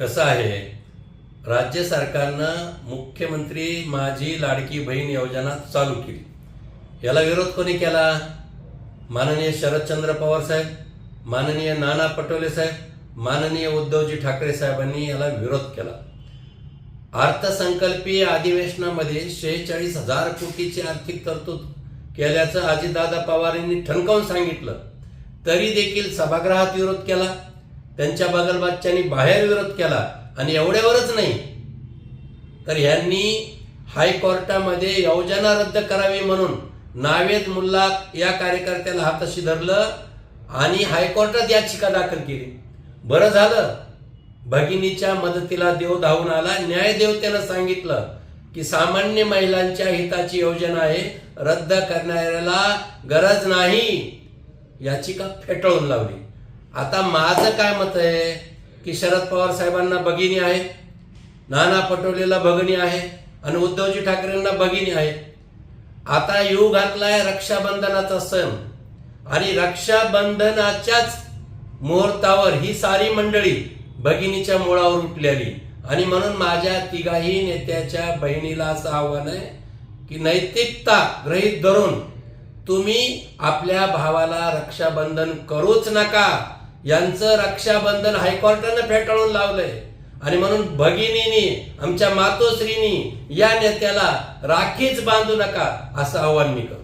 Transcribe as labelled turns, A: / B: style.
A: कसं आहे? राज्य सरकारनं मुख्यमंत्री माझी लाडकी बहीण योजना चालू केली. याला विरोध कोणी केला? माननीय शरदचंद्र पवार साहेब माननीय नाना पटोले साहेब माननीय उद्धवजी ठाकरे साहेबांनी याला विरोध केला. अर्थसंकल्पीय अधिवेशनामध्ये शेहेचाळीस हजार कोटीची आर्थिक तरतूद केल्याचं अजितदादा पवार यांनी ठणकावून सांगितलं. तरी देखील सभागृहात विरोध केला. त्यांच्या बगलबादच्यांनी बाहेर विरोध केला आणि एवढ्यावरच नाही. तर यांनी हायकोर्टामध्ये योजना रद्द करावी म्हणून नावेद मुल्ला या कार्यकर्त्याला हाताशी धरलं आणि हायकोर्टात याचिका दाखल केली. बरं झालं. भगिनीच्या मदतीला देव धावून आला. न्यायदेवतेनं सांगितलं की सामान्य महिलांच्या हिताची योजना आहे. रद्द करणाऱ्याला गरज नाही. याचिका फेटाळून लावली. आता माझं काय मत आहे की शरद पवार साहेबांना भगिनी आहे नाना पटोलेला भगिनी आहे आणि उद्धवजी ठाकरेंना भगिनी आहे. आता येऊ घातलाय रक्षाबंधनाचा सण आणि रक्षाबंधनाच्याच मुहूर्तावर ही सारी मंडळी भगिनीच्या मुळावर उठलेली. आणि म्हणून माझ्या तिघाही नेत्याच्या बहिणीला असं आव्हान आहे की नैतिकता गृहीत धरून तुम्ही आपल्या भावाला रक्षाबंधन करूच नका. यांचं रक्षाबंधन हायकोर्टानं फेटाळून लावलंय. आणि म्हणून भगिनीनी आमच्या मातोश्रीनी या नेत्याला राखीच बांधू नका असं आव्हान मी करतो.